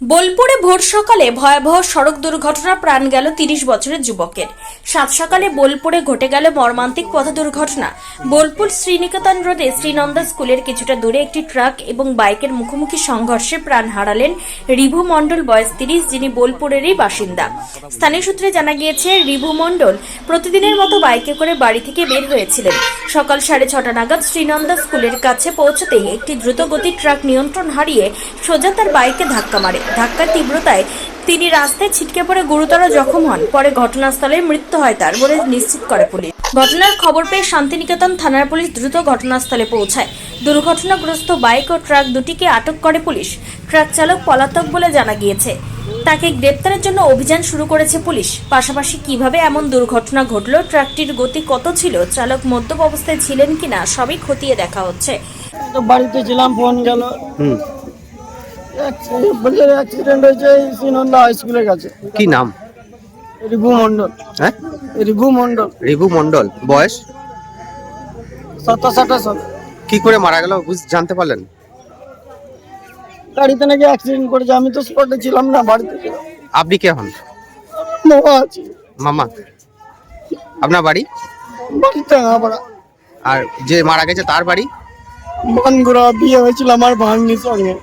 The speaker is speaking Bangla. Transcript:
বোলপুরে ভোর সকালে ভয়াবহ সড়ক দুর্ঘটনা প্রাণ গেল তিরিশ বছরের যুবকের। সাত সকালে বোলপুরে ঘটে গেল মর্মান্তিক পথ দুর্ঘটনা। বোলপুর শ্রীনিকেতন রোডে শ্রীনন্দা স্কুলের কিছুটা দূরে একটি ট্রাক এবং বাইকের মুখোমুখি সংঘর্ষে প্রাণ হারালেন রিভু মণ্ডল, বয়স তিরিশ, যিনি বোলপুরেরই বাসিন্দা। স্থানীয় সূত্রে জানা গিয়েছে, রিভু মণ্ডল প্রতিদিনের মতো বাইকে করে বাড়ি থেকে বের হয়েছিলেন। সকাল সাড়ে ছটা নাগাদ শ্রীনন্দা স্কুলের কাছে পৌঁছতেই একটি দ্রুতগতির ট্রাক নিয়ন্ত্রণ হারিয়ে সোজা তার বাইকে ধাক্কা মারে। ধাক্কার তীব্রতায় তিনি রাস্তায় ছিটকে পড়ে গুরুতর জখম হন। পরে ঘটনাস্থলে মৃত্যু হয় তার বলে নিশ্চিত করে পুলিশ। ঘটনার খবর পেয়ে শান্তিনিকেতন থানার পুলিশ দ্রুত ঘটনাস্থলে পৌঁছায়। দুর্ঘটনাগ্রস্ত বাইক ও ট্রাক দুটিকে আটক করে পুলিশ। ট্রাক চালক পলাতক বলে জানা গিয়েছে। তাকে গ্রেপ্তারের জন্য অভিযান শুরু করেছে পুলিশ। পাশাপাশি কীভাবে এমন দুর্ঘটনা ঘটল ট্রাকটির গতি কত ছিল চালক মদ্যপ অবস্থায় ছিলেন কিনা সবই খতিয়ে দেখা হচ্ছে। বাড়িতে ছিলাম ফোন গেল। বলছে অ্যাক্সিডেন্ট হয়েছে শ্রীনন্দা হাই স্কুলের কাছে কি নাম? রিভু মন্ডল হ্যাঁ? রিভু মন্ডল রিভু মন্ডল বয়স? সাতাশ আঠাশ। কি করে মারা গেল? বুঝ জানতে পারলেন? গাড়িতে নাকি অ্যাক্সিডেন্ট করেছে। আমি তো স্পটে ছিলাম না বাড়িতে। ছিলাম আপনি কে হন? বাবা আছে। মামা? আপনার বাড়ি? বাড়িতে আমরা। আর যে মারা গেছে তার বাড়ি? বানগুড়া বিয়ে হয়েছিল আমার ভাগ্নির সঙ্গে।